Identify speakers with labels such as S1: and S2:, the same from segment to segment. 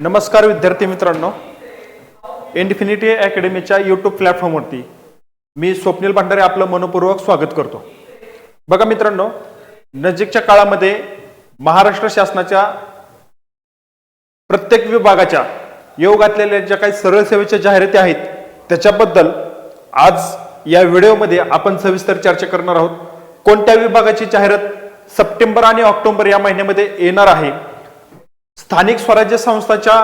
S1: नमस्कार विद्यार्थी मित्रांनो. इन्फिनिटी अकॅडमीच्या यूट्यूब प्लॅटफॉर्मवरती मी स्वप्नील भंडारे आपलं मनपूर्वक स्वागत करतो. बघा मित्रांनो नजीकच्या काळामध्ये महाराष्ट्र शासनाच्या प्रत्येक विभागाच्या योग घातलेल्या ज्या काही सरळ सेवेच्या जाहिराती आहेत त्याच्याबद्दल आज या व्हिडिओमध्ये आपण सविस्तर चर्चा करणार आहोत. कोणत्या विभागाची जाहिरात सप्टेंबर आणि ऑक्टोबर या महिन्यामध्ये येणार आहे? स्थानिक स्वराज्य संस्थाच्या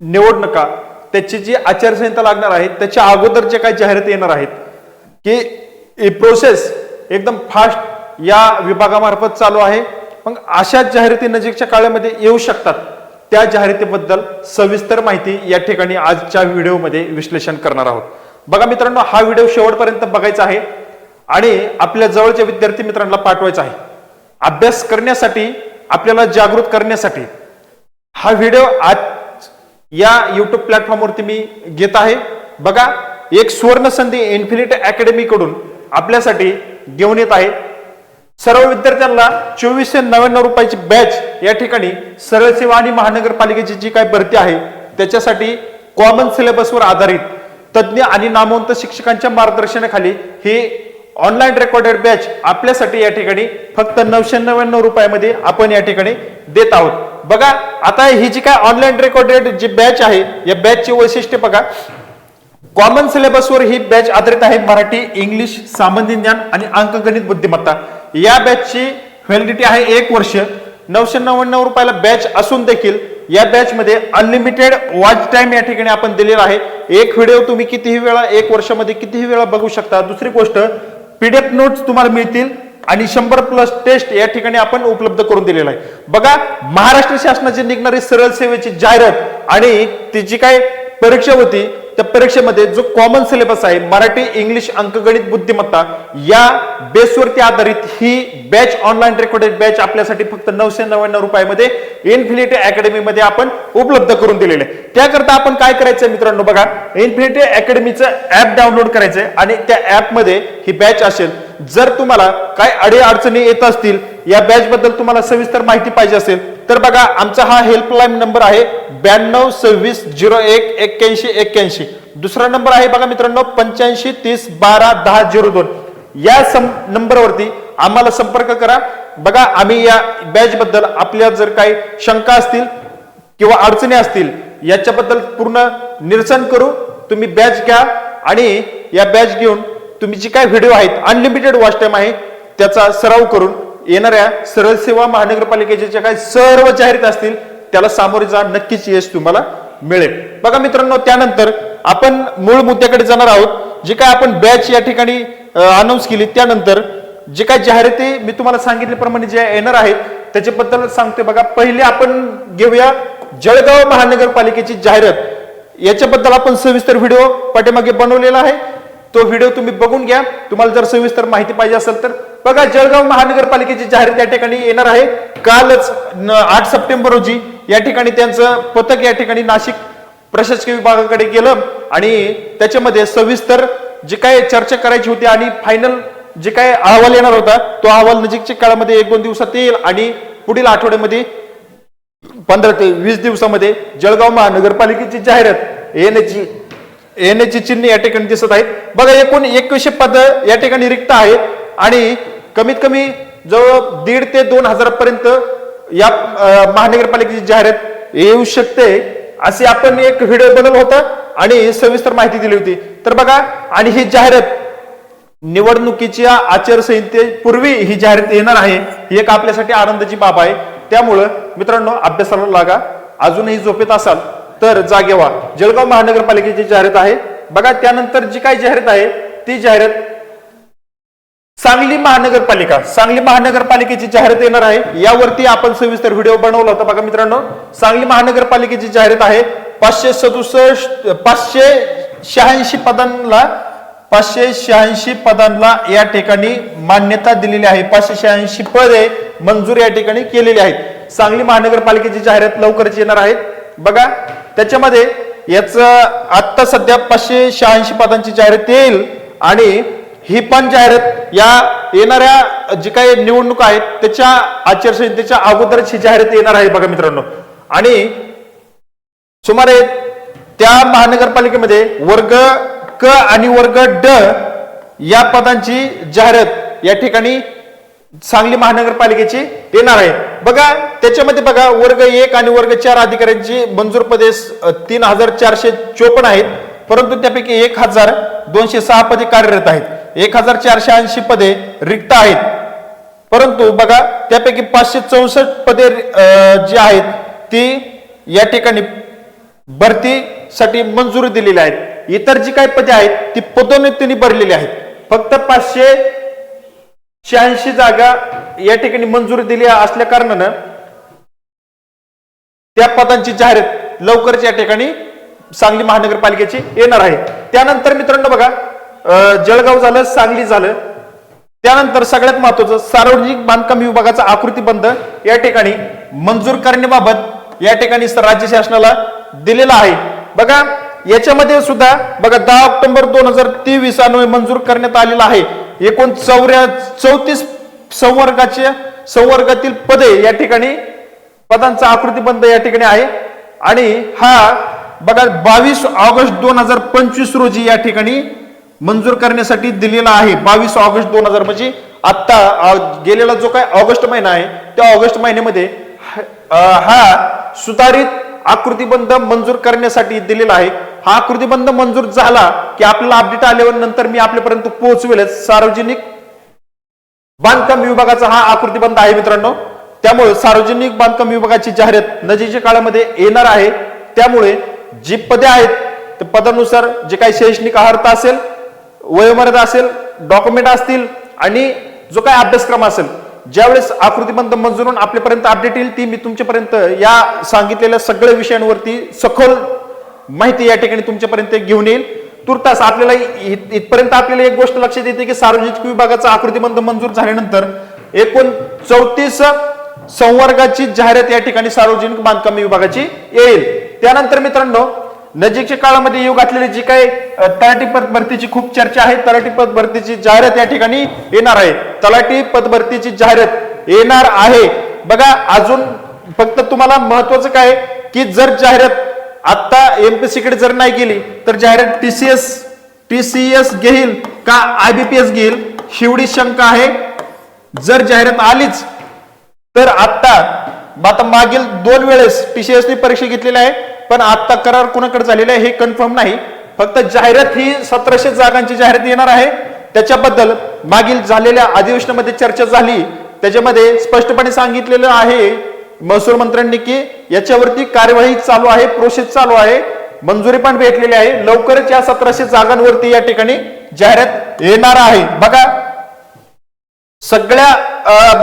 S1: निवडणुका त्याची जी आचारसंहिता लागणार आहे त्याच्या अगोदर जे काही जाहिरात येणार आहेत की ही प्रोसेस एकदम फास्ट या विभागामार्फत चालू आहे. मग अशा जाहिराती नजीकच्या काळामध्ये येऊ शकतात. त्या जाहिरातीबद्दल सविस्तर माहिती या ठिकाणी आजच्या व्हिडिओमध्ये विश्लेषण करणार आहोत. बघा मित्रांनो हा व्हिडिओ शेवटपर्यंत बघायचा आहे आणि आपल्या जवळच्या विद्यार्थी मित्रांना पाठवायचा आहे. अभ्यास करण्यासाठी आपल्याला जागृत करण्यासाठी हा व्हिडिओ आज या युट्यूब प्लॅटफॉर्मवरती मी घेत आहे. बघा एक सुवर्ण संधी इन्फिनिट अकॅडमी कडून आपल्यासाठी घेऊन येत आहे. सर्व विद्यार्थ्यांना चोवीसशे नव्याण्णव रुपयाची बॅच या ठिकाणी सरळ सेवा आणि महानगरपालिकेची जी काही भरती आहे त्याच्यासाठी कॉमन सिलेबसवर आधारित तज्ज्ञ आणि नामवंत शिक्षकांच्या मार्गदर्शनाखाली ही ऑनलाईन रेकॉर्डेड बॅच आपल्यासाठी या ठिकाणी फक्त नऊशे नव्याण्णव रुपयामध्ये आपण या ठिकाणी देत आहोत. बघा आता ही जी काय ऑनलाईन रेकॉर्डेड जी बॅच आहे या बॅचची वैशिष्ट्य बघा. कॉमन सिलेबसवर ही बॅच आधारित आहे मराठी इंग्लिश सामान्य ज्ञान आणि अंकगणित बुद्धिमत्ता. या बॅचची व्हॅलिडिटी आहे एक वर्ष. नऊशे नव्याण्णव रुपयाला बॅच असून देखील या बॅच मध्ये अनलिमिटेड वॉच टाइम या ठिकाणी आपण दिलेला आहे. एक व्हिडिओ तुम्ही कितीही वेळा एक वर्षामध्ये कितीही वेळा बघू शकता. दुसरी गोष्ट पीडीएफ नोट्स तुम्हाला मिळतील आणि शंभर प्लस टेस्ट या ठिकाणी आपण उपलब्ध करून दिलेला आहे. बघा महाराष्ट्र शासनाची निघणारी सरळ सेवेची जाहिरात आणि ती जी काय परीक्षा होती त्या परीक्षेमध्ये जो कॉमन सिलेबस आहे मराठी इंग्लिश अंकगणित बुद्धिमत्ता या बेसवरती आधारित ही बॅच ऑनलाईन रेकॉर्डेड बॅच आपल्यासाठी फक्त नऊशे नव्याण्णव रुपयामध्ये इन्फिनिटी अकॅडमीमध्ये आपण उपलब्ध करून दिलेले. आहे त्याकरता आपण काय करायचं मित्रांनो बघा इन्फिनिटी अकॅडमीचं ऍप डाउनलोड करायचंय आणि त्या ऍपमध्ये ही बॅच असेल. जर तुम्हाला काय अडी अडचणी येत असतील या बॅच बद्दल तुम्हाला सविस्तर माहिती पाहिजे असेल तर बघा आमचा हा हेल्पलाईन नंबर आहे ब्याण्णव सव्वीस झिरो एक एक्क्याऐंशी एक्क्याऐंशी. दुसरा नंबर आहे बघा मित्रांनो पंच्याऐंशी तीस बारा दहा झिरो दोन. या सं नंबरवरती आम्हाला संपर्क करा. बघा आम्ही या बॅच बद्दल आपल्या जर काही शंका असतील किंवा अडचणी असतील याच्याबद्दल पूर्ण निरसन करू. तुम्ही बॅच घ्या आणि या बॅच घेऊन तुम्ही जी काय व्हिडिओ आहेत अनलिमिटेड वॉच टाइम आहे त्याचा सराव करून येणाऱ्या सरळ सेवा महानगरपालिकेचे ज्या काही सर्व जाहिरात असतील त्याला सामोरे जा नक्कीच यश तुम्हाला मिळेल. बघा मित्रांनो त्यानंतर आपण मूळ मुद्द्याकडे जाणार आहोत. जे काय आपण बॅच या ठिकाणी अनाऊन्स केली त्यानंतर जे काय जाहिराती मी तुम्हाला सांगितल्याप्रमाणे जे येणार आहेत त्याच्याबद्दल सांगते बघा. पहिले आपण घेऊया जळगाव महानगरपालिकेची जाहिरात. याच्याबद्दल आपण सविस्तर व्हिडिओ पाठीमागे बनवलेला आहे. तो व्हिडिओ तुम्ही बघून घ्या. तुम्हाला जर सविस्तर माहिती पाहिजे असेल तर बघा जळगाव महानगरपालिकेची जाहिरात या ठिकाणी येणार आहे. कालच आठ सप्टेंबर रोजी या ठिकाणी त्यांचं पथक या ठिकाणी नाशिक प्रशासकीय विभागाकडे गेलं आणि त्याच्यामध्ये सविस्तर जे काय चर्चा करायची होती आणि फायनल जे काय अहवाल येणार होता तो अहवाल नजीकच्या काळामध्ये एक दोन दिवसात येईल आणि पुढील आठवड्यामध्ये पंधरा ते वीस दिवसामध्ये जळगाव महानगरपालिकेची जाहिरात येण्याची येण्याची चिन्ह या ठिकाणी दिसत आहेत. बघा एकूण एकवीसशे पद या ठिकाणी रिक्त आहेत. आणि कमीत कमी जवळ दीड ते दोन हजारापर्यंत या महानगरपालिकेची जाहिरात येऊ शकते असे आपण एक व्हिडिओ बनवला होता आणि सविस्तर माहिती दिली होती. तर बघा आणि ही जाहिरात निवडणुकीच्या आचारसंहितेपूर्वी ही जाहिरात येणार आहे ही एक आपल्यासाठी आनंदाची बाब आहे. त्यामुळं मित्रांनो अभ्यासाला लागा. अजूनही झोपेत असाल तर जागे व्हा. जळगाव महानगरपालिकेची जाहिरात आहे. बघा त्यानंतर जी काही जाहिरात आहे ती जाहिरात सांगली महानगरपालिका सांगली महानगरपालिकेची जाहिरात येणार आहे. यावरती आपण सविस्तर व्हिडिओ बनवला होता बघा मित्रांनो. सांगली महानगरपालिकेची जाहिरात आहे. पाचशे सदुसष्ट पाचशे शहाऐंशी पदांना पाचशे शहाऐंशी पदांना या ठिकाणी मान्यता दिलेली आहे. पाचशे शहाऐंशी पदे मंजूर या ठिकाणी केलेली आहेत. सांगली महानगरपालिकेची जाहिरात लवकरच येणार आहे. बघा त्याच्यामध्ये याच आत्ता सध्या पाचशे शहाऐंशी पदांची जाहिरात येईल आणि ही पण जाहिरात या येणाऱ्या जी काही निवडणूक आहेत त्याच्या आचारसंहितेच्या अगोदरच ही जाहिरात येणार आहे बघा मित्रांनो. आणि सुमारे त्या महानगरपालिकेमध्ये वर्ग क आणि वर्ग ड या पदांची जाहिरात या ठिकाणी सांगली महानगरपालिकेची येणार आहे. बघा त्याच्यामध्ये बघा वर्ग एक आणि वर्ग चार अधिकाऱ्यांची मंजूर पदे तीन हजार चारशे चोपन्न आहेत परंतु त्यापैकी एक हजार दोनशे सहा पदे कार्यरत आहेत. एक हजार चारशे ऐंशी पदे रिक्त आहेत. परंतु बघा त्यापैकी पाचशे चौसष्ट पदे अं, जी आहेत ती या ठिकाणी भरतीसाठी मंजुरी दिलेली आहेत. इतर जी काही पदे आहेत ती पदोन्नतीने भरलेली आहेत. फक्त पाचशे शहाऐंशी जागा या ठिकाणी मंजुरी दिली असल्या कारणानं त्या पदांची जाहिरात लवकरच या ठिकाणी सांगली महानगरपालिकेची येणार आहे. त्यानंतर मित्रांनो बघा जळगाव झालं सांगली झालं. त्यानंतर सगळ्यात महत्वाचं सार्वजनिक बांधकाम विभागाचा आकृतीबंध या ठिकाणी मंजूर करण्याबाबत या ठिकाणी राज्य शासनाला दिलेला आहे. बघा याच्यामध्ये सुद्धा बघा दहा ऑक्टोबर दोन हजार तेवीस अन्वय मंजूर करण्यात आलेला आहे. एकूण चौऱ्या चौतीस संवर्गाचे संवर्गातील पदे या ठिकाणी पदांचा आकृतीबंध या ठिकाणी आहे. आणि हा बघा बावीस ऑगस्ट दोन हजार पंचवीस रोजी या ठिकाणी मंजूर करण्यासाठी दिलेला आहे. बावीस ऑगस्ट दोन हजार म्हणजे आता गेलेला जो काय ऑगस्ट महिना आहे त्या ऑगस्ट महिन्यामध्ये हा सुधारित आकृतीबंध मंजूर करण्यासाठी दिलेला आहे. हा आकृतीबंध मंजूर झाला की आपल्याला अपडेट आल्यावर नंतर मी आपल्यापर्यंत पोहोचवेलच. सार्वजनिक बांधकाम विभागाचा हा आकृतीबंध आहे मित्रांनो. त्यामुळे सार्वजनिक बांधकाम विभागाची जाहिरात नजीकच्या काळामध्ये येणार आहे. त्यामुळे जी पदे आहेत त्या पदानुसार जे काही शैक्षणिक अर्हता असेल वयोमर्यादा असेल डॉक्युमेंट असतील आणि जो काय अभ्यासक्रम असेल ज्यावेळेस आकृतीबंध मंजूर होऊन आपल्यापर्यंत अपडेट येईल ती मी तुमच्यापर्यंत या सांगितलेल्या सगळ्या विषयांवरती सखोल माहिती या ठिकाणी तुमच्यापर्यंत घेऊन येईल. तुर्तास आपल्याला इथपर्यंत आपल्याला एक गोष्ट लक्षात येते की सार्वजनिक विभागाचा आकृतीबंध मंजूर झाल्यानंतर एकूण चौतीस संवर्गाची जाहिरात या ठिकाणी सार्वजनिक बांधकाम विभागाची येईल. त्यानंतर मित्रांनो नजीकच्या काळामध्ये येऊ घातलेली जी काही तलाठी पद भरतीची खूप चर्चा आहे तलाठी पद भरतीची जाहिरात या ठिकाणी येणार आहे. तलाठी पद भरतीची जाहिरात येणार आहे. बघा अजून फक्त तुम्हाला महत्वाचं काय की जर जाहिरात आता एमपीसी कडे जर नाही गेली तर जाहिरात टीसीएस टीसीएस घेईल का आयबीपीएस घेईल शिवडी शंका आहे. जर जाहिरात आलीच तर आता आता मागील दोन वेळेस टीसीएसनी परीक्षा घेतलेली आहे. पण आता करार कुणाकडे झालेला आहे हे कन्फर्म नाही. फक्त जाहिरात ही सतराशे जागांची जाहिरात येणार आहे. त्याच्याबद्दल मागील झालेल्या अधिवेशनामध्ये चर्चा झाली. त्याच्यामध्ये स्पष्टपणे सांगितलेलं आहे महसूल मंत्र्यांनी की याच्यावरती कार्यवाही चालू आहे प्रोसेस चालू आहे. मंजुरी पण भेटलेली आहे. लवकरच या सतराशे जागांवरती या ठिकाणी जाहिरात येणार आहे. बघा सगळ्या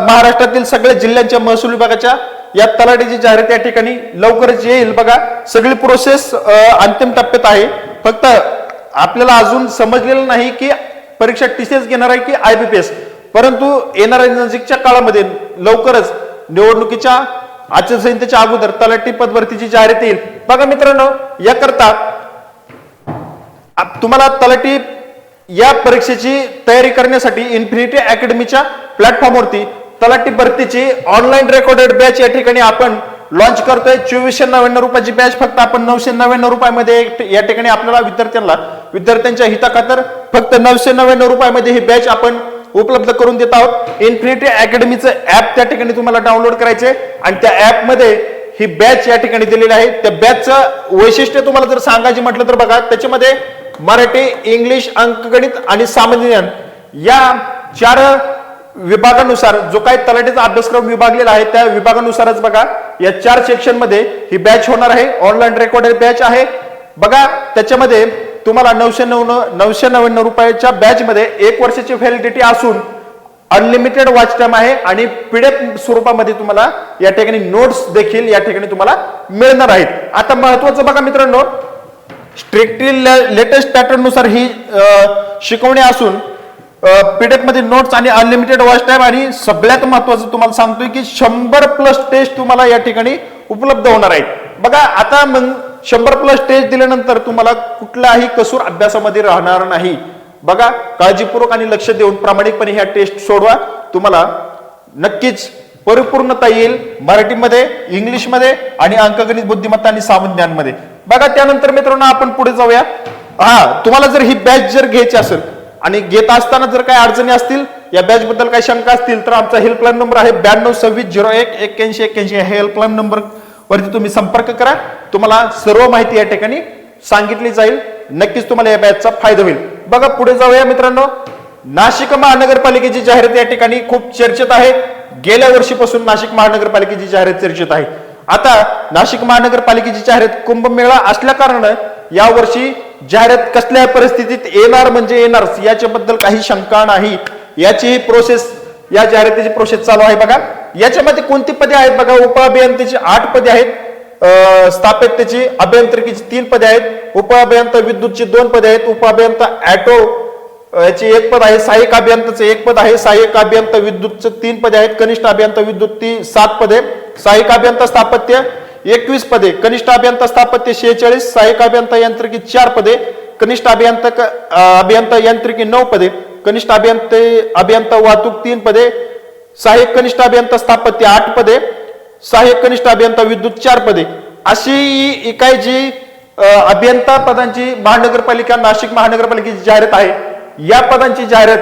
S1: महाराष्ट्रातील सगळ्या जिल्ह्यांच्या महसूल विभागाच्या या तलाठीची जाहिरात या ठिकाणी लवकरच येईल. बघा सगळी प्रोसेस अंतिम टप्प्यात आहे. फक्त आपल्याला अजून समजलेलं नाही की परीक्षा टीसीएस घेणार आहे की आयबीपीएस परंतु येणाऱ्या नजीकच्या काळामध्ये लवकरच निवडणुकीच्या आचारसंहितेच्या अगोदर तलाठी पदभरतीची जाहिरात येईल. बघा मित्रांनो याकरता तुम्हाला तलाठी या परीक्षेची तयारी करण्यासाठी इन्फिनिटी अकॅडमीच्या प्लॅटफॉर्मवरती तलाठी भरतीची ऑनलाईन रेकॉर्डेड बॅच या ठिकाणी आपण लॉन्च करतोय. चोवीसशे नव्याण्णव रुपयाची बॅच फक्त आपण नऊशे नव्याण्णव रुपयामध्ये या ठिकाणी आपल्याला विद्यार्थ्यांना विद्यार्थ्यांच्या हिताखातर फक्त नऊशे नव्याण्णव रुपयामध्ये ही बॅच आपण उपलब्ध करून देत आहोत. इन्फिनिटी अकॅडमीचं ऍप त्या ठिकाणी तुम्हाला डाउनलोड करायचे आणि त्या ऍपमध्ये ही बॅच या ठिकाणी दिलेली आहे. त्या बॅचचं वैशिष्ट्य तुम्हाला जर सांगायचे म्हटलं तर बघा त्याच्यामध्ये मराठी इंग्लिश अंकगणित आणि सामान्य ज्ञान या चार विभागानुसार जो काही तलाठीचा अभ्यासक्रम विभागलेला आहे त्या विभागानुसारच बघा या चार सेक्शनमध्ये ही बॅच होणार आहे. ऑनलाईन रेकॉर्डेड बॅच आहे. बघा त्याच्यामध्ये तुम्हाला नऊशे नऊ नऊशे नव्याण्णव रुपयाच्या बॅच मध्ये एक वर्षाची व्हॅलिडिटी असून अनलिमिटेड वॉच टाइम आहे आणि पीडीएफ स्वरूपामध्ये तुम्हाला या ठिकाणी नोट्स देखील या ठिकाणी तुम्हाला मिळणार आहेत. आता महत्वाचं बघा मित्रांनो स्ट्रिक्टली लेटेस्ट पॅटर्ननुसार ही शिकवणी असून पीडीएफमध्ये नोट्स आणि अनलिमिटेड वॉच टाइम आणि सगळ्यात महत्वाचं तुम्हाला सांगतोय की शंभर प्लस टेस्ट तुम्हाला या ठिकाणी उपलब्ध होणार आहेत. बघा आता मग शंभर प्लस टेस्ट दिल्यानंतर तुम्हाला कुठलाही कसूर अभ्यासामध्ये राहणार नाही. बघा काळजीपूर्वक आणि लक्ष देऊन प्रामाणिकपणे ह्या टेस्ट सोडवा. तुम्हाला नक्कीच परिपूर्णता येईल मराठीमध्ये इंग्लिशमध्ये आणि अंकगणित बुद्धिमत्ता आणि सामान्यांमध्ये. बघा त्यानंतर मित्रांनो आपण पुढे जाऊया. हा तुम्हाला जर ही बॅच जर घ्यायची असेल आणि घेत असताना जर काही अडचणी असतील या बॅच बद्दल काही शंका असतील तर आमचा हेल्पलाईन नंबर आहे ब्याण्णव सव्वीस झिरो एक एक्क्याऐंशी एक्क्याऐंशी. हे हेल्पलाईन नंबर वरती तुम्ही संपर्क करा. तुम्हाला सर्व माहिती या ठिकाणी सांगितली जाईल. नक्कीच तुम्हाला या बॅचचा फायदा होईल. बघा पुढे जाऊया मित्रांनो. नाशिक महानगरपालिकेची जाहिरात या ठिकाणी खूप चर्चेत आहे. गेल्या वर्षीपासून नाशिक महानगरपालिकेची जाहिरात चर्चेत आहे. आता नाशिक महानगरपालिकेची जाहिरात कुंभमेळा असल्या कारणानं यावर्षी जाहिरात कसल्या परिस्थितीत येणार म्हणजे येणार याच्याबद्दल काही शंका नाही. याची प्रोसेस या जाहिरातीची प्रोसेस चालू आहे बघा. याच्यामध्ये कोणती पदे आहेत बघा? उप अभियंत्याची आठ पदे आहेत स्थापत्याची अभियांत्रिकीची तीन पदे आहेत उप अभियंता विद्युतची दोन पदे आहेत उप अभियंता ऍटो याची एक पद आहे सहाय्यक अभियंताचं एक पद आहे सहाय्यक अभियंता विद्युतचं तीन पदे आहेत कनिष्ठ अभियंता विद्युत ती सात पदे सहाय्यक अभियंता स्थापत्य एकवीस पदे. कनिष्ठ अभियंता स्थापत्य शेहेचाळीस सहाय्यक अभियंता यांत्रिकी चार पदे. कनिष्ठ अभियंता अभियंता यांत्रिकी नऊ पदे. कनिष्ठ अभियंते अभियंता वाहतूक तीन पदे. सहाय्यक कनिष्ठ अभियंता स्थापत्य आठ पदे. सहाय्यक कनिष्ठ अभियंता विद्युत चार पदे. अशी ही काय जी अभियंता पदांची महानगरपालिका नाशिक महानगरपालिकेची जाहिरात आहे. या पदांची जाहिरात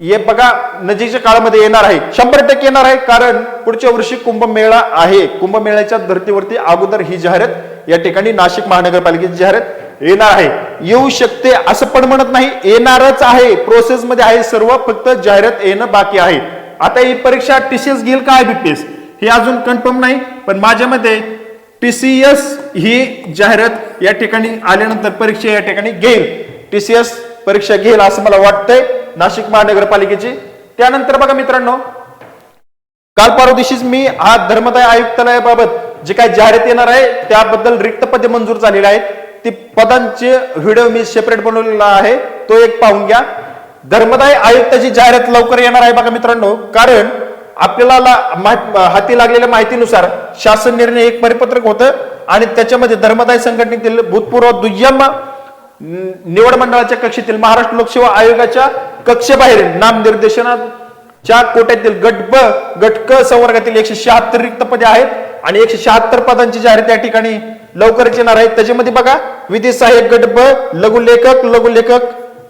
S1: हे बघा नजीकच्या काळामध्ये येणार आहे. शंभर टक्के येणार आहे कारण पुढच्या वर्षी कुंभमेळा आहे. कुंभमेळ्याच्या धर्तीवरती अगोदर ही जाहिरात या ठिकाणी नाशिक महानगरपालिकेची जाहिरात येणार आहे. येऊ शकते असं पण म्हणत नाही येणारच आहे. प्रोसेस मध्ये आहे सर्व फक्त जाहिरात येणं बाकी आहे. आता ही परीक्षा टीसीएस घेईल का बीपीएस हे अजून कन्फर्म नाही पण माझ्या मते टीसीएस ही जाहिरात या ठिकाणी आल्यानंतर परीक्षा या ठिकाणी घेईल. टीसीएस परीक्षा घेईल असं मला वाटतंय. नाशिक महानगरपालिकेची. त्यानंतर बघा मित्रांनो काल परवा दिवशीच मी हा धर्मदाय आयुक्तालयाबाबत जे काही जाहिरात येणार आहे त्याबद्दल रिक्त पदे मंजूर झालेले आहेत. ती पदांचे व्हिडिओ मी सेपरेट बनवलेला आहे तो एक पाहून घ्या. धर्मदाय आयुक्ताची जाहिरात लवकर येणार आहे बघा मित्रांनो कारण आपल्याला ला- हाती लागलेल्या माहितीनुसार शासन निर्णय एक परिपत्रक होतं आणि त्याच्यामध्ये धर्मदाय संघटनेतील भूतपूर्व दुय्यम निवड मंडळाच्या कक्षेतील महाराष्ट्र लोकसेवा आयोगाच्या कक्षेबाहेर नामनिर्देशनाच्या कोट्यातील गट ब गट क संवर्गातील एकशे शहात्तर रिक्त पदे आहेत आणि एकशे शहात्तर पदांची जाहीर त्या ठिकाणी लवकरच येणार आहे. त्याच्यामध्ये बघा विधी सहाय्यक गट ब लघुलेखक लघुलेखक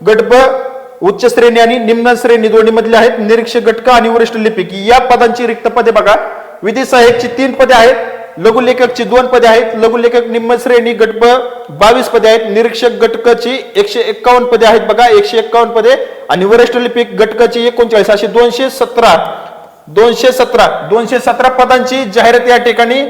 S1: गट ब उच्च श्रेणी आणि निम्न श्रेणी दोन्ही मधले आहेत. निरीक्षक गटक आणि वरिष्ठ लिपिक या पदांची रिक्त पदे बघा. विधी सहाय्यकची तीन पदे आहेत. लघुलेखकची दोन पदे आहेत. लघुलेखक निम्न श्रेणी बावीस पदे आहेत. निरीक्षक घटकाची एकशे एक्कावन्न पदे आहेत बघा. एकशे एक्कावन्न पदे. आणि वरिष्ठ लिपिक घटकाची एकोणचाळीस अशी दोनशे सतरा दोनशे सतरा दोनशे सतरा पदांची जाहिरात या ठिकाणी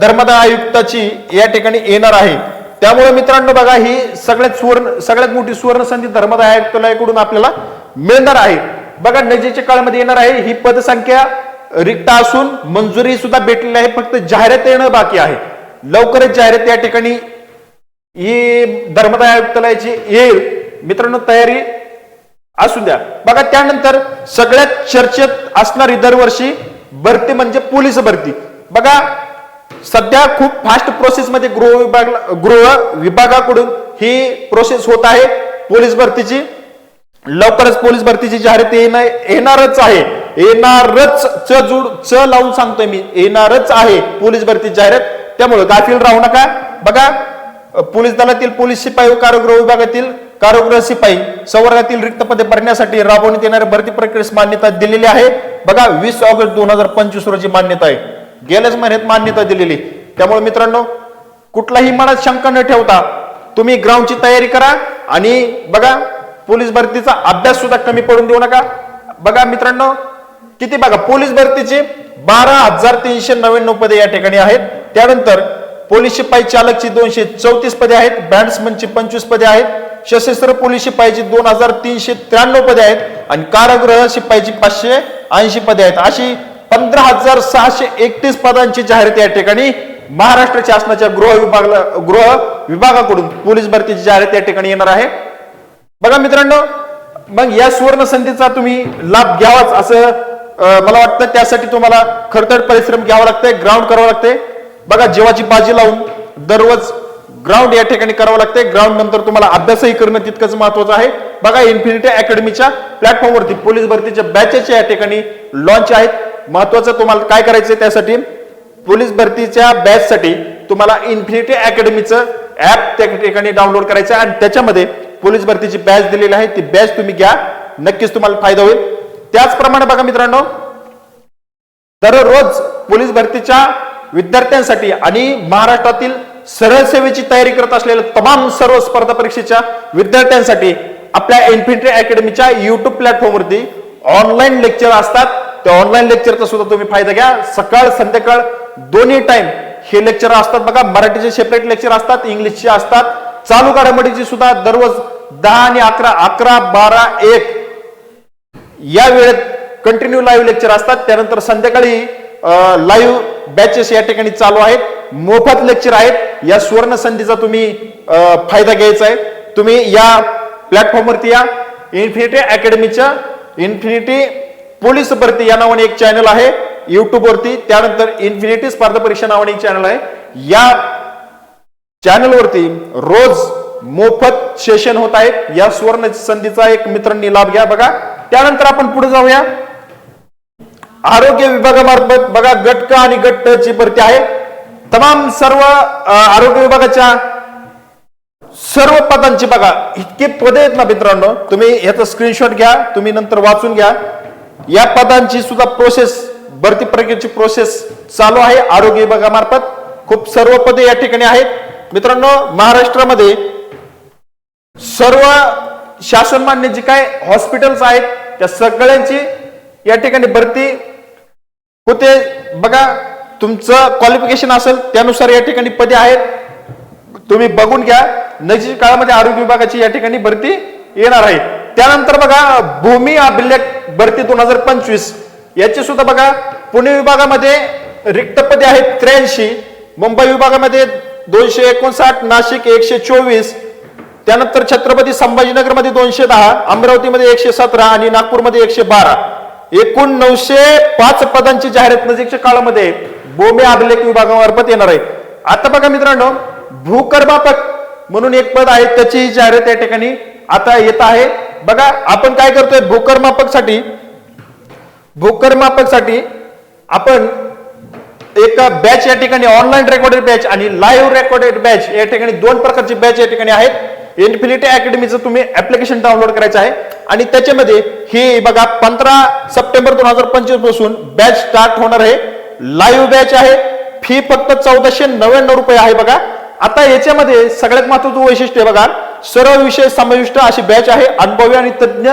S1: धर्मदा आयुक्ताची या ठिकाणी येणार आहे. त्यामुळे मित्रांनो बघा ही सगळ्यात सुवर्ण सगळ्यात मोठी सुवर्ण संधी धर्मदाय आयुक्तालयाकडून आपल्याला मिळणार आहे. बघा नजीकच्या काळामध्ये येणार आहे. ही पदसंख्या रिक्त असून मंजुरी सुद्धा भेटलेली आहे फक्त जाहिरात येणं बाकी आहे. लवकरच जाहिरात या ठिकाणी ही धर्मदाय आयुक्तालयाची येईल मित्रांनो तयारी असू द्या. बघा त्यानंतर सगळ्यात चर्चेत असणारी दरवर्षी भरती म्हणजे पोलीस भरती. बघा सध्या खूप फास्ट प्रोसेस मध्ये गृह विभाग गृह विभागाकडून ही प्रोसेस होत आहे पोलीस भरतीची. लवकरच पोलीस भरतीची जाहिरात येणं येणारच आहे. येणारच च जुड च लावून सांगतोय मी. येणारच आहे पोलीस भरती जाहिरात. त्यामुळे गाफील राहू नका. बघा पोलीस दलातील पोलीस शिपाई व कारागृह विभागातील कारागृह शिपाई संवर्गातील रिक्त पदे भरण्यासाठी राबवण्यात येणाऱ्या भरती प्रक्रियेस मान्यता दिलेली आहे. बघा वीस ऑगस्ट दोन हजार पंचवीस रोजी मान्यता आहे. गेल्याच महिन्यात मान्यता दिलेली. त्यामुळे मित्रांनो कुठलाही मनात शंका न ठेवता तुम्ही ग्राउंडची तयारी करा आणि बघा पोलीस भरतीचा अभ्यास सुद्धा कमी पडून देऊ नका. बघा मित्रांनो किती बघा पोलीस भरतीचे बारा हजार तीनशे नव्याण्णव पदे या ठिकाणी आहेत. त्यानंतर पोलीस शिपाई चालकची दोनशे चौतीस पदे आहेत. बॅट्समनची पंचवीस पदे आहेत. सशस्त्र पोलीस शिपाईची दोन हजार तीनशे त्र्याण्णव पदे आहेत. आणि कारागृह शिपाईची पाचशे ऐंशी पदे आहेत. अशी पंधरा हजार सहाशे एकतीस पदांची जाहिरात या ठिकाणी महाराष्ट्र शासनाच्या गृह विभागाला गृह विभागाकडून पोलीस भरतीची जाहिरात या ठिकाणी येणार आहे. बघा मित्रांनो मग या सुवर्ण संधीचा तुम्ही लाभ घ्यावाच असं मला वाटतं त्यासाठी तुम्हाला खडतड परिश्रम घ्यावा लागतंय ग्राउंड करावं लागतंय. बघा जीवाची बाजी लावून दररोज ग्राउंड या ठिकाणी करावं लागते ग्राउंड नंतर तुम्हाला अभ्यासही करणं तितकंच महत्वाचं आहे. बघा इन्फिनिटी अकॅडमीच्या प्लॅटफॉर्मवरती पोलीस भरतीच्या बॅचेस या ठिकाणी लॉन्च आहेत. महत्वाचं तुम्हाला काय करायचंय त्यासाठी? पोलीस भरतीच्या बॅच साठी तुम्हाला इन्फिनिटी अकॅडमीचं ऍप त्या ठिकाणी डाउनलोड करायचं आहे आणि त्याच्यामध्ये पोलीस भरतीची बॅच दिलेली आहे. ती बॅच तुम्ही घ्या. नक्कीच तुम्हाला फायदा होईल. त्याचप्रमाणे बघा मित्रांनो दररोज पोलीस भरतीच्या विद्यार्थ्यांसाठी आणि महाराष्ट्रातील सरळ सेवेची तयारी करत असलेल्या तमाम सर्व स्पर्धा परीक्षेच्या विद्यार्थ्यांसाठी आपल्या इन्फिनिटी अकॅडमीच्या युट्यूब प्लॅटफॉर्मवरती ऑनलाईन लेक्चर असतात. त्या ऑनलाईन लेक्चरचा सुद्धा तुम्ही फायदा घ्या. सकाळ संध्याकाळ दोन्ही टाइम हे लेक्चर असतात बघा. मराठीचे सेपरेट लेक्चर असतात इंग्लिशचे असतात. चालू घडामोडीची सुद्धा दररोज दहा आणि अकरा अकरा बारा एक या वेळेत कंटिन्यू लाईव्ह लेक्चर असतात. त्यानंतर संध्याकाळी लाईव्ह बॅचेस या ठिकाणी चालू आहेत. मोफत लेक्चर आहेत. या सुवर्ण संधीचा तुम्ही फायदा घ्यायचा आहे. तुम्ही या प्लॅटफॉर्मवरती या. इन्फिनिटी अकॅडमीच्या इन्फिनिटी पोलीस भरती या नावाने एक चॅनल आहे. युट्यूबवरती त्यानंतर इन्फिनिटी स्पर्धा परीक्षा नावाने एक चॅनल आहे. या चॅनलवरती रोज मोफत सेशन होत आहेत. या सुवर्ण संधीचा एक मित्रांनी लाभ घ्या. बघा त्यानंतर आपण पुढे जाऊया. आरोग्य विभागामार्फत बघा गट क आणि गट ट ची भरती आहे. तमाम सर्व आरोग्य विभागाच्या सर्व पदांची बघा इतके पदे आहेत ना मित्रांनो. तुम्ही याचा स्क्रीनशॉट घ्या तुम्ही नंतर वाचून घ्या. या पदांची सुद्धा प्रोसेस भरती प्रक्रियेची प्रोसेस चालू आहे आरोग्य विभागामार्फत. खूप सर्व पदे या ठिकाणी आहेत. मित्रांनो महाराष्ट्रामध्ये सर्व शासन मान्य जी काय हॉस्पिटल्स आहेत त्या सगळ्यांची या ठिकाणी भरती होते. बघा तुमचं क्वालिफिकेशन असेल त्यानुसार या ठिकाणी पदे आहेत. तुम्ही बघून घ्या. नजीक काळामध्ये आरोग्य विभागाची या ठिकाणी भरती येणार आहे. त्यानंतर बघा भूमी अभिलेख भरती दोन हजार पंचवीस. याची सुद्धा बघा पुणे विभागामध्ये रिक्त पदे आहेत त्र्याऐंशी. मुंबई विभागामध्ये दोनशे एकोणसाठ नाशिक एकशे चोवीस. त्यानंतर छत्रपती संभाजीनगरमध्ये दोनशे दहा अमरावतीमध्ये एकशे सतरा आणि नागपूरमध्ये एकशे बारा. एकूण नऊशे पाच पदांची जाहिरात नजीकच्या काळामध्ये बोमे अभिलेख विभागामार्फत येणार आहे. आता बघा मित्रांनो भूकरमापक म्हणून एक पद आहे त्याची जाहिरात या ठिकाणी आता येत आहे. बघा आपण काय करतोय भूकरमापकसाठी भूकरमापकसाठी आपण एक बॅच या ठिकाणी ऑनलाईन रेकॉर्डेड बॅच आणि लाईव्ह रेकॉर्डेड बॅच या ठिकाणी दोन प्रकारची बॅच या ठिकाणी आहेत. इन्फिनिटी अकॅडमीचं तुम्ही ऍप्लिकेशन डाउनलोड करायचं आहे. आणि त्याच्यामध्ये ही बघा पंधरा सप्टेंबर दोन हजार पंचवीसपासून बॅच स्टार्ट होणार आहे. लाईव्ह बॅच आहे. फी फक्त चौदाशे नव्याण्णव रुपये आहे बघा. आता याच्यामध्ये सगळ्यात महत्वाचं वैशिष्ट्य आहे बघा. सर्व विषय समाविष्ट अशी बॅच आहे. अनुभवी आणि तज्ज्ञ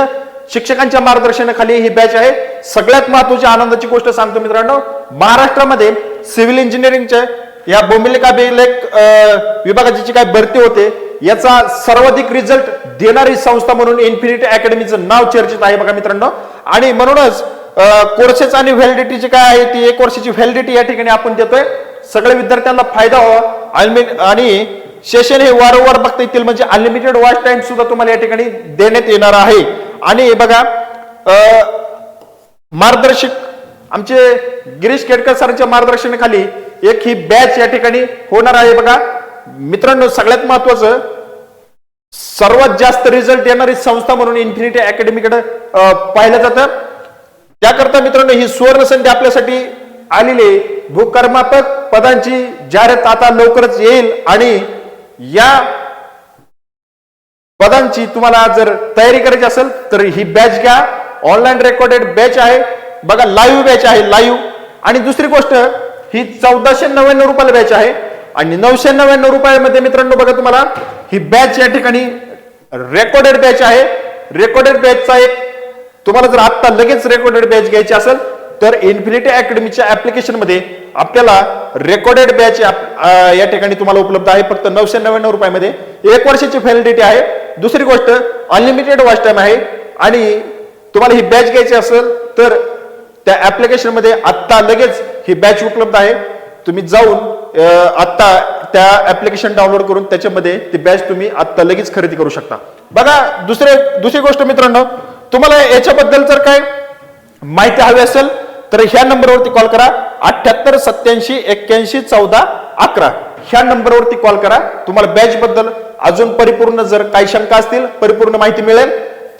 S1: शिक्षकांच्या मार्गदर्शनाखाली ही बॅच आहे. सगळ्यात महत्वाची आनंदाची गोष्ट सांगतो मित्रांनो महाराष्ट्रामध्ये सिव्हिल इंजिनिअरिंगच्या या बोंबिलिका अभिलेख विभागाची जी काय भरती होते याचा सर्वाधिक रिझल्ट देणारी संस्था म्हणून इन्फिनिटी अकॅडमीचं नाव चर्चित आहे बघा मित्रांनो. आणि म्हणूनच कोर्सेस आणि व्हॅलिडिटी जी काय आहे ती एक वर्षाची व्हॅलिडिटी या ठिकाणी आपण देतोय. सगळ्या विद्यार्थ्यांना फायदा व्हावा. आणि- आणि सेशन हे वारंवार बघता येतील म्हणजे अनलिमिटेड वॉच टाइम सुद्धा तुम्हाला या ठिकाणी देण्यात येणार आहे. आणि बघा अं, मार्गदर्शक आमचे गिरीश केडकर सरांच्या मार्गदर्शनाखाली एक ही बॅच या ठिकाणी होणार आहे बघा. मित्रांनो सगळ्यात महत्वाचं सर्वात जास्त रिझल्ट येणारी संस्था म्हणून इन्फिनिटी अकॅडमीकडे पाहिलं जातं. त्याकरता मित्रांनो ही सुवर्ण संधी आपल्यासाठी आलेली आहे. भूकर्मापक पदांची जाहिरात आता लवकरच येईल आणि या पदांची तुम्हाला जर तयारी करायची असेल तर ही बॅच घ्या. ऑनलाईन रेकॉर्डेड बॅच आहे. बघा लाईव्ह बॅच आहे लाईव्ह आणि दुसरी गोष्ट ही चौदाशे नव्याण्णव रुपयाला बॅच आहे. आणि नऊशे नव्याण्णव रुपयामध्ये मित्रांनो बघा तुम्हाला ही बॅच या ठिकाणी रेकॉर्डेड बॅच आहे. रेकॉर्डेड बॅचचा एक तुम्हाला जर आत्ता लगेच रेकॉर्डेड बॅच घ्यायची असेल तर इन्फिनिटी अकॅडमीच्या ऍप्लिकेशनमध्ये आपल्याला रेकॉर्डेड बॅच या ठिकाणी तुम्हाला उपलब्ध आहे. फक्त नऊशे नव्याण्णव रुपयामध्ये एक वर्षाची फॅलिडिटी आहे. दुसरी गोष्ट अनलिमिटेड वॉच टाइम आहे. आणि तुम्हाला ही बॅच घ्यायची असेल तर त्या ऍप्लिकेशनमध्ये आत्ता लगेच ही बॅच उपलब्ध आहे. तुम्ही जाऊन आत्ता त्या ऍप्लिकेशन डाउनलोड करून त्याच्यामध्ये ती बॅच तुम्ही आत्ता लगेच खरेदी करू शकता. बघा दुसरे दुसरी गोष्ट मित्रांनो तुम्हाला याच्याबद्दल जर काय माहिती हवी असेल तर ह्या नंबरवरती कॉल करा. अठ्याहत्तर सत्याऐंशी एक्क्याऐंशी चौदा अकरा. ह्या नंबरवरती कॉल करा. तुम्हाला बॅच बद्दल अजून परिपूर्ण जर काही शंका असतील परिपूर्ण माहिती मिळेल.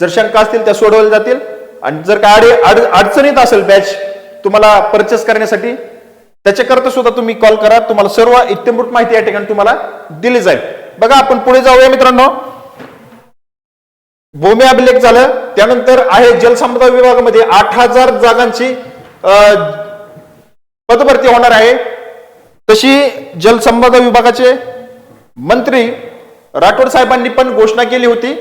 S1: जर शंका असतील त्या सोडवल्या जातील. आणि जर काय अडे अड अडचणीत असेल बॅच तुम्हाला परचेस करण्यासाठी त्याच्याकरता सुद्धा तुम्ही कॉल करा. तुम्हाला सर्व इत्यंभूत माहिती या ठिकाणी तुम्हाला दिली जाईल. बघा आपण पुढे जाऊया मित्रांनो. भूमी अभिलेख झालं. त्यानंतर आहे जलसंपदा विभागामध्ये आठ हजार जागांची पदभरती होणार आहे. तशी जलसंपदा विभागाचे मंत्री राठोड साहेबांनी पण घोषणा केली होती.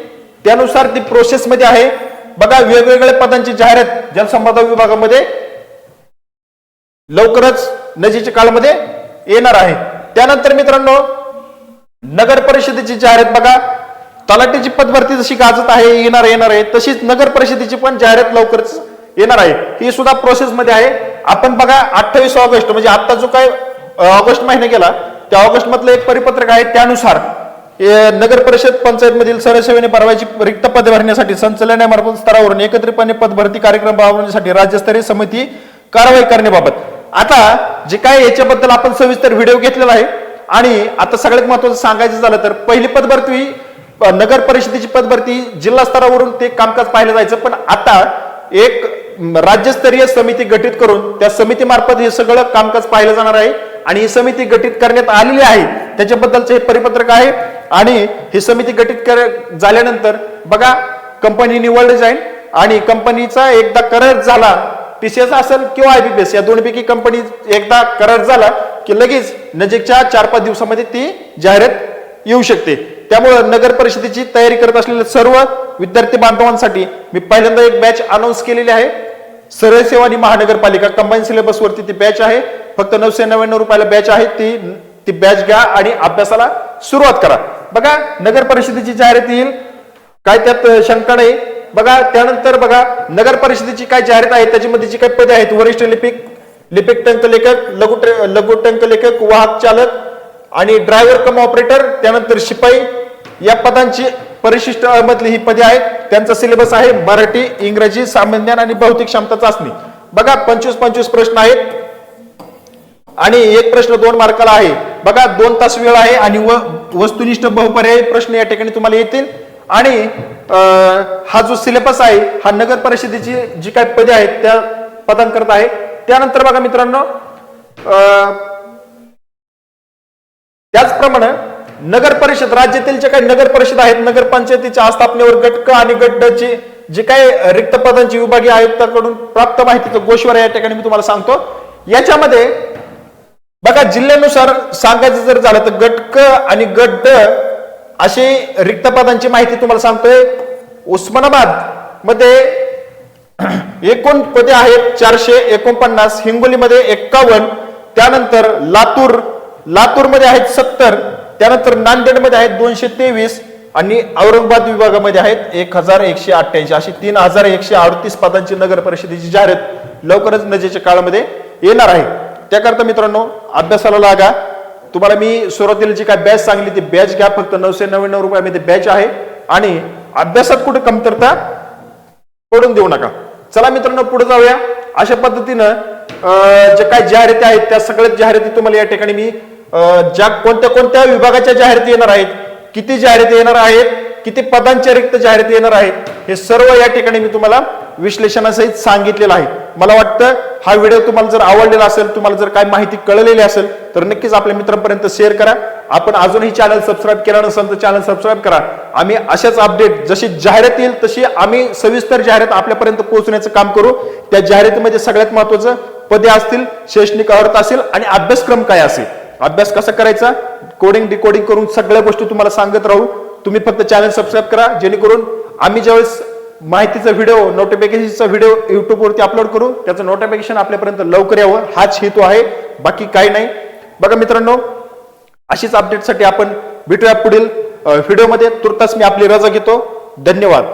S1: त्यानुसार ती प्रोसेसमध्ये आहे. बघा वेगवेगळ्या पदांची जाहिरात जलसंपदा विभागामध्ये लवकरच नजीकच्या काळामध्ये येणार आहे. त्यानंतर मित्रांनो नगर परिषदेची जाहिरात बघा. तलाटीची पदभरती जशी गाजत आहे येणार येणार आहे तशीच नगर परिषदेची पण जाहिरात लवकरच येणार आहे. ही सुद्धा प्रोसेस मध्ये आहे. आपण बघा अठ्ठावीस ऑगस्ट म्हणजे आता जो काय ऑगस्ट महिना गेला त्या ऑगस्ट मधलं एक परिपत्रक आहे त्यानुसार. नगर परिषद पंचायत मधील सरसेवेने भरवायची रिक्त पद भरण्यासाठी संचालनामार्फत स्तरावरून एकत्रितपणे पदभरती कार्यक्रम राबवण्यासाठी राज्यस्तरीय समिती कारवाई करण्याबाबत. आता जे काय याच्याबद्दल आपण सविस्तर व्हिडिओ घेतलेला आहे आणि आता सगळ्यात महत्वाचं सांगायचं झालं तर पहिली पदभरती नगर परिषदेची पदभरती जिल्हा स्तरावरून ते कामकाज पाहिलं जायचं. पण आता एक राज्यस्तरीय समिती गठीत करून त्या समितीमार्फत हे सगळं कामकाज पाहिलं जाणार आहे. आणि ही समिती गठीत करण्यात आलेली आहे. त्याच्याबद्दलचं हे परिपत्रक आहे. आणि ही समिती गठीत कर झाल्यानंतर बघा कंपनी निवडली जाईल आणि कंपनीचा एकदा करार झाला पीसीएस असेल किंवा आयबीपीएस या दोन्हीपैकी कंपनी एकदा करार झाला की लगेच नजीकच्या चार पाच दिवसामध्ये ती जाहिरात येऊ शकते. त्यामुळं नगर परिषदेची तयारी करत असलेल्या सर्व विद्यार्थी बांधवांसाठी मी पहिल्यांदा एक बॅच अनाऊन्स केलेली आहे. सरळ सेवा आणि महानगरपालिका कंबाईन सिलेबस वरती ती बॅच आहे. फक्त नऊशे नव्याण्णव रुपयाला बॅच आहे ती. ती बॅच घ्या आणि अभ्यासाला सुरुवात करा. बघा नगर परिषदेची जाहिरात येईल. काय त्यात शंका नाही. बघा त्यानंतर बघा नगर परिषदेची काय जाहिरात आहे त्याच्यामध्ये जी काही पदे आहेत वरिष्ठ लिपिक लिपिक टंक लेखक लघु लघु टंक लेखक वाहक चालक आणि ड्रायव्हर कम ऑपरेटर त्यानंतर शिपाई. या पदांची परिशिष्ट मधली ही पदे आहेत. त्यांचा सिलेबस आहे मराठी इंग्रजी सामान्य आणि भौतिक क्षमता चाचणी. बघा पंचवीस पंचवीस प्रश्न आहेत. आणि एक प्रश्न दोन मार्काला आहे. बघा दोन तास वेळ आहे आणि व वस्तुनिष्ठ बहुपर्यायी प्रश्न या ठिकाणी तुम्हाला येतील. आणि हा जो सिलेबस आहे हा नगर परिषदेची जी काही पदे आहेत त्या पदांकरता आहे. त्यानंतर बघा मित्रांनो अं, त्याचप्रमाणे नगर परिषद राज्यातील जे काही नगर परिषद आहेत नगर पंचायतीच्या आस्थापनेवर गटक आणि गड्डची जे काही रिक्त पदांची विभागीय आयुक्ताकडून प्राप्त माहिती गोश्वर या ठिकाणी मी तुम्हाला सांगतो. याच्यामध्ये बघा जिल्ह्यानुसार सांगायचं जर झालं तर गटक आणि गड्ड अशी रिक्त पदांची माहिती तुम्हाला सांगतोय. उस्मानाबादमध्ये एकूण पदे आहेत चारशे एकोणपन्नास हिंगोलीमध्ये एक्कावन्न त्यानंतर लातूर लातूरमध्ये आहेत सत्तर त्यानंतर नांदेडमध्ये आहेत दोनशे तेवीस आणि औरंगाबाद विभागामध्ये आहेत एक हजार एकशे अठ्ठ्याऐंशी. अशी तीन हजार एकशे अडतीस पदांची नगर परिषदेची जाहिरात लवकरच नजेच्या काळामध्ये येणार आहे. त्याकरता मित्रांनो अभ्यासाला लागा. तुम्हाला मी सुरुवातीला जी काय बॅच सांगली ती बॅच घ्या. फक्त नऊशे नव्याण्णव रुपयामध्ये बॅच आहे. आणि अभ्यासात कुठे कमतरता पडून देऊ नका. चला मित्रांनो पुढे जाऊया. अशा पद्धतीनं अं, जे काय जाहिराती आहेत त्या सगळ्यात जाहिराती तुम्हाला या ठिकाणी मी ज्या कोणत्या कोणत्या विभागाच्या जाहिराती येणार आहेत किती जाहिराती येणार आहेत किती पदांच्या रिक्त जाहिराती येणार आहेत हे सर्व या ठिकाणी मी तुम्हाला विश्लेषणासहित सांगितलेलं आहे. मला वाटतं हा व्हिडिओ तुम्हाला जर आवडलेला असेल तुम्हाला जर काय माहिती कळलेली असेल तर नक्कीच आपल्या मित्रांपर्यंत शेअर करा. आपण अजूनही चॅनल सबस्क्राईब केला नसेल तर चॅनल सबस्क्राईब करा. आम्ही अशाच अपडेट जशी जाहिरात येईल तशी आम्ही सविस्तर जाहिरात आपल्यापर्यंत पोहोचण्याचं काम करू. त्या जाहिरातीमध्ये सगळ्यात महत्वाचं पदे असतील शैक्षणिक अर्थ असेल आणि अभ्यासक्रम काय असेल. अभ्यास कसा करायचा? कोडिंग डिकोडिंग करून सगळ्या गोष्टी तुम्हाला सांगत राहू. तुम्ही फक्त चॅनल सबस्क्राईब करा जेणेकरून आम्ही ज्यावेळेस माहितीचा व्हिडिओ नोटिफिकेशनचा व्हिडिओ युट्यूबवरती अपलोड करू त्याचं नोटिफिकेशन आपल्यापर्यंत लवकर यावं. हाच हेतू आहे. बाकी काही नाही. बघा मित्रांनो अशीच अपडेटसाठी आपण भेटूया पुढील व्हिडिओमध्ये तुर्तास मी आपली रजा घेतो. धन्यवाद.